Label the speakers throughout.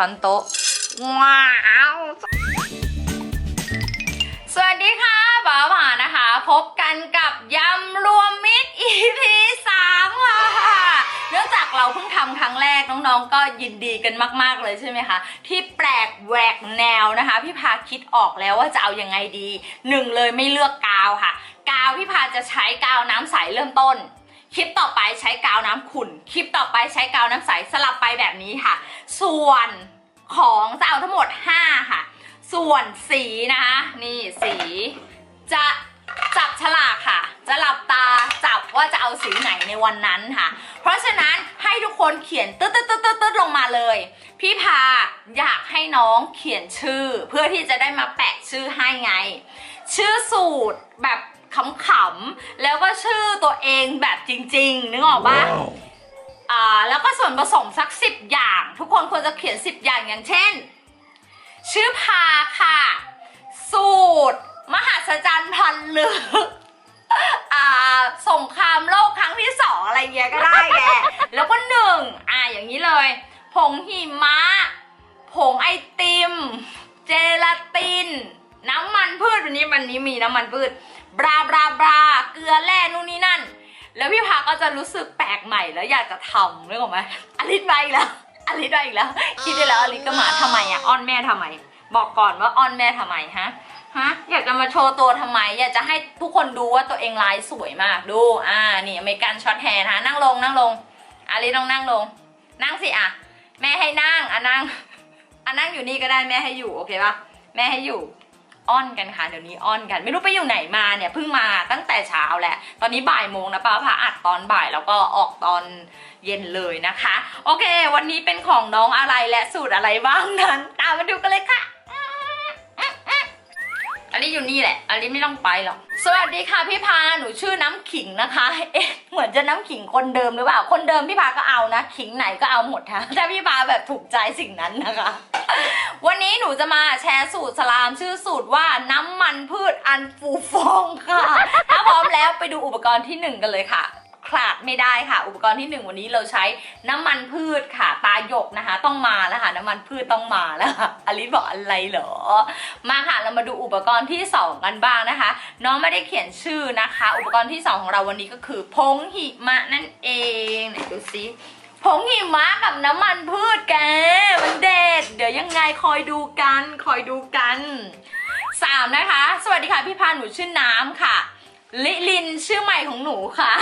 Speaker 1: ช้อนโต๊ะ ว้าว สวัสดีค่ะบ่าวผานะคะ พบกันกับยำรวมมิตร EP 3ค่ะ เนื่องจากเราเพิ่งทำครั้งแรกน้องๆ ก็ยินดีกันมากๆเลยใช่ไหมคะ ที่แปลกแหวกแนวนะคะ พี่พาคิดออกแล้วว่าจะเอายังไงดีหนึ่งเลยไม่เลือกกาวค่ะ กาวพี่พาจะใช้กาวน้ำใสเริ่มต้น คลิปต่อไปใช้กาวน้ำขุ่น คลิปต่อไปใช้กาวน้ำใสสลับไปแบบนี้ค่ะ ส่วนของจะเอาทั้งหมด 5 ค่ะ ส่วนสีนะคะนี่สีจะจับฉลากค่ะ จะหลับตาจับว่าจะเอาสีไหนในวันนั้นค่ะ เพราะฉะนั้นให้ทุกคนเขียนตึ๊ดตึ๊ดตึ๊ดตึ๊ดตึ๊ดลงมาเลย พี่พาอยากให้น้องเขียนชื่อ เพื่อที่จะได้มาแปะชื่อให้ไง ชื่อสูตรแบบ ขำๆ แล้วก็ชื่อตัวเองแบบจริง ๆ นึกออกปะอ่าแล้วก็ส่วนผสมสักสิบอย่าง ทุกคนควรจะเขียนสิบอย่างอย่างเช่น ชื่อพาค่ะ สูตร มหัศจรรย์พันลึกอ่าสงครามโลกครั้งที่สองอะไรเงี้ยก็ได้แกแล้วก็หนึ่งอ่าอย่างนี้เลย ผงหิมะ ผงไอติม เจลาติน น้ำมันพืชวันนี้วันนี้มีน้ำมันพืช บราบราบราเกลือแร่นู่นนี่นั่น แล้วพี่พาก็จะรู้สึกแปลกใหม่แล้วอยากจะทำนึกออกไหมอลิสไปอีกแล้วอลิสไปอีกแล้ว คิดได้แล้วอลิสก็มาทำไมอะอ้อนแม่ทำไม บอกก่อนว่าอ้อนแม่ทำไมฮะฮะอยากจะมาโชว์ตัวทำไม อยากจะให้ทุกคนดูว่าตัวเองลายสวยมากดู อ่านี่อเมริกันช็อตแฮร์นะนั่งลงนั่งลงอลิสต้องนั่งลง นั่งสิอะแม่ให้นั่งอะนั่งอะนั่งอยู่นี่ก็ได้แม่ให้อยู่โอเคปะแม่ให้อยู่ อ้อนกันค่ะเดี๋ยวนี้อ้อนกัน ไม่รู้ไปอยู่ไหนมาเนี่ยเพิ่งมาตั้งแต่เช้าแหละ ตอนนี้บ่ายโมงนะป้าพาอัดตอนบ่ายแล้วก็ออกตอนเย็นเลยนะคะ โอเค วันนี้เป็นของน้องอะไรและสูตรอะไรบ้างนั้น ตามมาดูกันเลยค่ะอลิอยู่นี่แหละอลิไม่ต้องไปหรอก สวัสดีค่ะพี่พา หนูชื่อน้ำขิงนะคะ เอ๊ะ เหมือนจะน้ำขิงคนเดิมหรือเปล่า คนเดิมพี่พาก็เอานะ ขิงไหนก็เอาหมดค่ะถ้าพี่พาแบบถูกใจสิ่งนั้นนะคะ วันนี้หนูจะมาแชร์สูตรสลามชื่อสูตรว่าน้ำมันพืชอันฟูฟองค่ะ ถ้าพร้อมแล้วไปดูอุปกรณ์ที่หนึ่งกันเลยค่ะขาดไม่ได้ค่ะ อุปกรณ์ที่หนึ่งวันนี้เราใช้น้ำมันพืชค่ะ ตาหยกนะคะ ต้องมาแล้วค่ะน้ำมันพืชต้องมาแล้วค่ะอลิบอกอะไรเหรอ มาค่ะเรามาดูอุปกรณ์ที่สองกันบ้างนะคะ น้องไม่ได้เขียนชื่อนะคะ อุปกรณ์ที่สองของเราวันนี้ก็คือผงหิมะนั่นเองไหนดูซิ ผงหิมะกับน้ำมันพืชแก มันเด็ด เดี๋ยวยังไงคอยดูกัน คอยดูกันสามนะคะ สวัสดีค่ะพี่พานหนูชื่อน้ำค่ะ ลิลินชื่อใหม่ของหนูค่ะ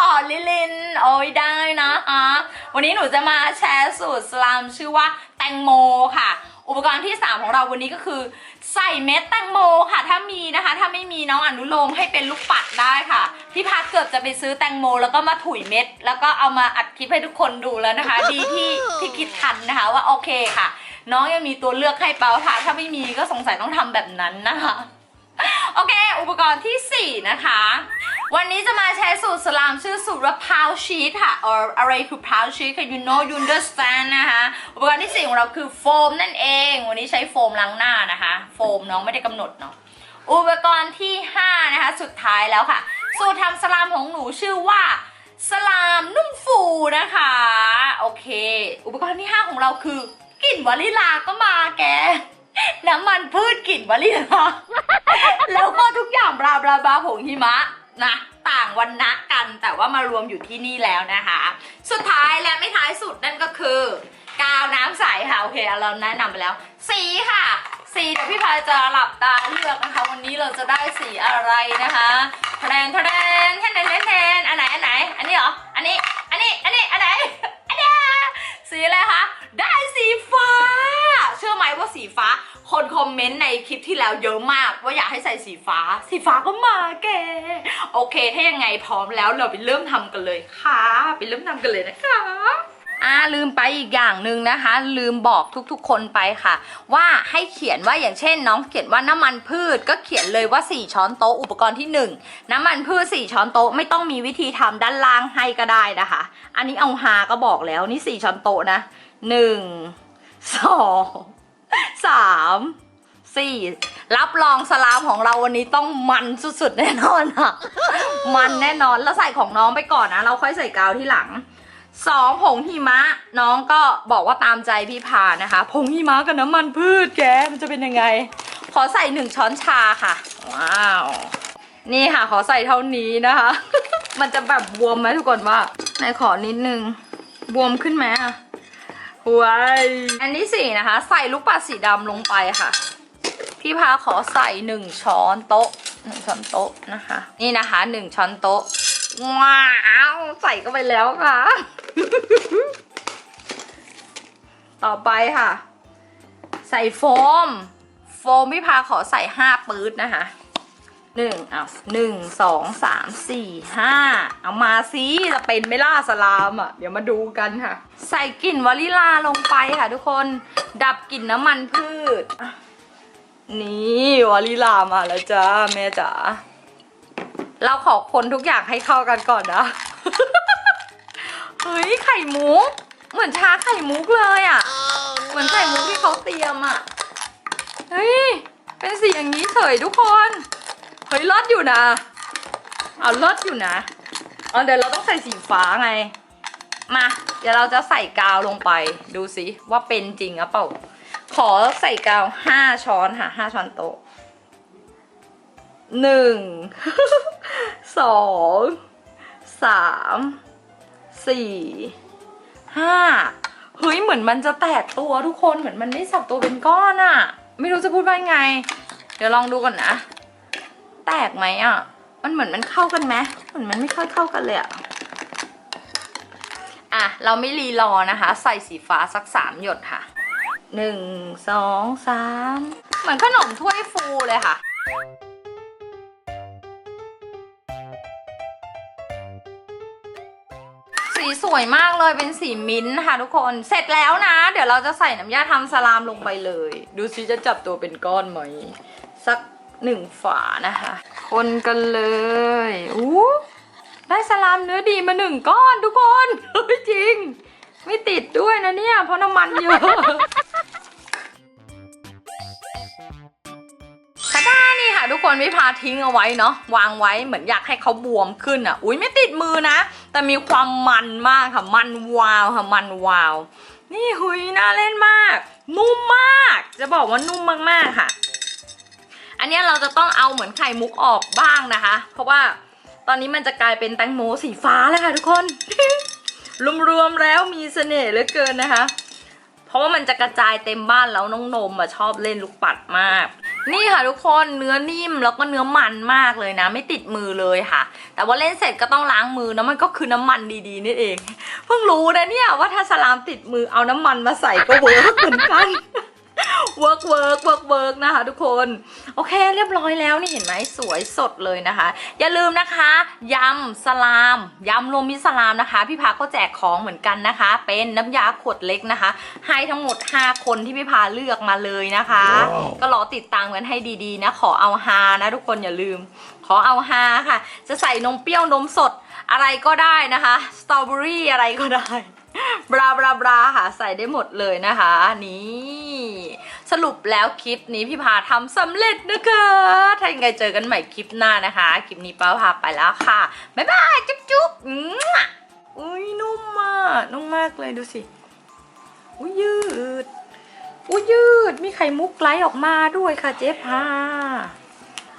Speaker 1: อ๋อลิลิน โอ้ยได้นะคะ วันนี้หนูจะมาแชร์สูตรสลามชื่อว่าแตงโมค่ะ อุปกรณ์ที่ 3 ของเราวันนี้ก็คือ ใส่เม็ดแตงโมค่ะ ถ้ามีนะคะ ถ้าไม่มีน้องอนุโลมให้เป็นลูกปัดได้ค่ะ พี่พาเกือบจะไปซื้อแตงโม แล้วก็มาถุยเม็ด แล้วก็เอามาอัดคลิปให้ทุกคนดูแล้วนะคะ ดีที่ที่คิดทันนะคะว่าโอเคค่ะ น้องยังมีตัวเลือกให้เปล่าค่ะ ถ้าไม่มีก็สงสัยต้องทำแบบนั้นนะคะ โอเค อุปกรณ์ทีสี่4 นะคะ วันนี้จะมาใช้สูตรสลามชื่อสูตรว่า pound sheet ค่ะ or อะไรคือ pound sheet ค่ะ you know you understand นะคะ อุปกรณ์ที่4ของเราคือโฟมนั่นเอง วันนี้ใช้โฟมล้างหน้านะคะ โฟมน้องไม่ได้กำหนดเนาะ อุปกรณ์ที่5นะคะ สุดท้ายแล้วค่ะ สูตรทำสลามของหนูชื่อว่าสลามนุ่มฟูนะคะ โอเค อุปกรณ์ที่5ของเราคือกลิ่นวานิลาก็มาแกน้ำมันพืชกลิ่นวานิลาแล้วก็ทุกอย่างบลาบลาบลาผงหิมะ นะต่างวันนะกันแต่ว่ามารวมอยู่ที่นี่แล้วนะคะ สุดท้ายและไม่ท้ายสุดนั่นก็คือกาวน้ำใสค่ะโอเคเราแนะนำไปแล้ว สีค่ะ สีเดี๋ยวพี่พายจะหลับตาเลือกนะคะ วันนี้เราจะได้สีอะไรนะคะแทนแทนแทนแทนแทนแทนอันไหนอันไหน อันนี้เหรอ อันนี้ อันนี้ อันนี้ อันไหน อันเนี้สีอะไรคะ ได้สีฟ้า เชื่อไหมว่า สีฟ้า คนคอมเมนต์ในคลิปที่แล้วเยอะมาก ว่าอยากให้ใส่สีฟ้า สีฟ้าก็มาแกโอเค ถ้ายังไงพร้อมแล้วเราไปเริ่มทำกันเลยค่ะ ไปเริ่มทำกันเลยนะคะอ่าลืมไปอีกอย่างหนึ่งนะคะ ลืมบอกทุกๆคนไปค่ะ ว่าให้เขียนว่าอย่างเช่น น้องเขียนว่าน้ำมันพืชก็เขียนเลยว่า 4 ช้อนโต๊ะอุปกรณ์ที่ 1 น้ำมันพืช 4 ช้อนโต๊ะไม่ต้องมีวิธีทำด้านล่างให้ก็ได้นะคะ อันนี้เอาฮาก็บอกแล้วนี่ 4 ช้อนโต๊ะนะ 1 2 3 4รับรองสลามของเราวันนี้ต้องมันสุดๆแน่นอนค่ะมันแน่นอนแล้วใส่ของน้องไปก่อนนะเราค่อยใส่กาวที่หลังสองผงหิมะ น้องก็บอกว่าตามใจพี่พานะคะผงหิมะกับน้ำมันพืชแกมันจะเป็นยังไง ขอใส่หนึ่งช้อนชาค่ะ ว้าว นี่ค่ะ ขอใส่เท่านี้นะคะ มันจะแบบบวมไหมทุกคนว่าไหนขอนิดนึงบวมขึ้นไหมอะ ว้ายอันที่สี่นะคะ ใส่ลูกปัดสีดำลงไปค่ะ พี่พาขอใส่หนึ่งช้อนโต๊ะหนึ่งช้อนโต๊ะนะคะ นี่นะคะหนึ่งช้อนโต๊ะว้าวใส่เข้าไปแล้วค่ะ ต่อไปค่ะ ใส่โฟม โฟมพี่พาขอใส่ห้าปื๊ดนะคะ หนึ่งอะหนึ่งสองสามสี่ห้าเอามาสิจะเป็นไม่ล่าสลามอะ เดี๋ยวมาดูกันค่ะ ใส่กลิ่นวานิลาลงไปค่ะทุกคน ดับกลิ่นน้ำมันพืช นี่วานิลามาแล้วจ้าแม่จ๋า เราขอคนทุกอย่างให้เข้ากันก่อนนะ เฮ้ยไข่มุก เหมือนชาไข่มุกเลยอะ่ะ เหมือนไข่มุกที่เขาเตรียมอะ่ะ เฮ้ย เป็นสีอย่างนี้เฉยทุกคน เฮ้ยลดอยู่นะ เอาลดอยู่นะเอาเดี๋ยวเราต้องใส่สีฟ้าไง มา เดี๋ยวเราจะใส่กาวลงไปดูสิว่าเป็นจริงหรือเปล่า ขอใส่กาวห้าช้อนค่ะห้าช้อนโต๊ะหนึ่งสองสามสี่ห้าเฮ้ยเหมือนมันจะแตกตัวทุกคนเหมือนมันไม่สับตัวเป็นก้อนอะไม่รู้จะพูดว่าไง เดี๋ยวลองดูก่อนนะ แตกไหมอะ มันเหมือนมันเข้ากันไหมเหมือนมันไม่ค่อยเข้ากันเลยอะอะ เราไม่รีรอนะคะ ใส่สีฟ้าสักสามหยดค่ะหนึ่งสองสามเหมือนขนมถ้วยฟูเลยค่ะสีสวยมากเลยเป็นสีมิ้นท์นะคะทุกคนเสร็จแล้วนะ เดี๋ยวเราจะใส่น้ำยาทำสลามลงไปเลย ดูซิจะจับตัวเป็นก้อนไหมสัก หนึ่งฝานะคะ คนกันเลยอู้ได้สลามเนื้อดีมาหนึ่งก้อนทุกคนเฮ้ยจริง ไม่ติดด้วยนะเนี่ย เพราะน้ำมันเยอะคาด้านี่ค่ะ ทุกคนไม่พาทิ้งเอาไว้เนาะวางไว้เหมือนอยากให้เขาบวมขึ้นอะ อุ้ยไม่ติดมือนะ แต่มีความมันมากค่ะ มันวาวค่ะ มันวาว นี่หุยน่าเล่นมาก นุ่มมาก จะบอกว่านุ่มมากๆค่ะ อันนี้เราจะต้องเอาเหมือนไข่มุกออกบ้างนะคะ เพราะว่าตอนนี้มันจะกลายเป็นแตงโมสีฟ้าแล้วค่ะทุกคน รวมๆแล้วมีเสน่ห์เหลือเกินนะคะ เพราะว่ามันจะกระจายเต็มบ้านแล้วน้องนมอะชอบเล่นลูกปัดมาก นี่ค่ะทุกคนเนื้อนิ่มแล้วก็เนื้อมันมากเลยนะ ไม่ติดมือเลยค่ะ แต่ว่าเล่นเสร็จก็ต้องล้างมือนะมันก็คือน้ำมันดีๆนี่เอง เพิ่งรู้นะเนี่ยว่าถ้าสลามติดมือเอาน้ำมันมาใส่ก็เวิร์กเหมือนกัน เวิร์กเวิร์กเวิร์กเวิร์กนะคะทุกคน โอเคเรียบร้อยแล้วนี่เห็นไหมสวยสดเลยนะคะ อย่าลืมนะคะยำสลามยำรวมมิตรสลามนะคะ พี่พาก็แจกของเหมือนกันนะคะ เป็นน้ำยาขวดเล็กนะคะ ให้ทั้งหมด 5 คนที่พี่พาเลือกมาเลยนะคะ ก็รอติดตามกันให้ดีๆนะ ขอเอาฮานะทุกคนอย่าลืม ขอเอาฮาค่ะ จะใส่นมเปรี้ยวนมสดอะไรก็ได้นะคะสตรอเบอรี่อะไรก็ได้บราบราบราค่ะ ใส่ได้หมดเลยนะคะ นี่ สรุปแล้วคลิปนี้พี่พาทำสำเร็จนะคะ ถ้ายังไงเจอกันใหม่คลิปหน้านะคะ คลิปนี้ป้าพาไปแล้วค่ะ บ๊ายบายจุ๊บจุ๊บอุ้ยนุ่มมากนุ่มมากเลยดูสิ อุ้ยยืด อุ้ยยืด มีไข่มุกไหลออกมาด้วยค่ะเจ๊พา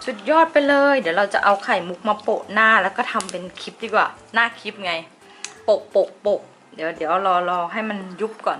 Speaker 1: สุดยอดไปเลย เดี๋ยวเราจะเอาไข่มุกมาโปะหน้าแล้วก็ทำเป็นคลิปดีกว่า หน้าคลิปไง โปะโปะโปะเดี๋ยวเดี๋ยวรอรอให้มันยุบก่อน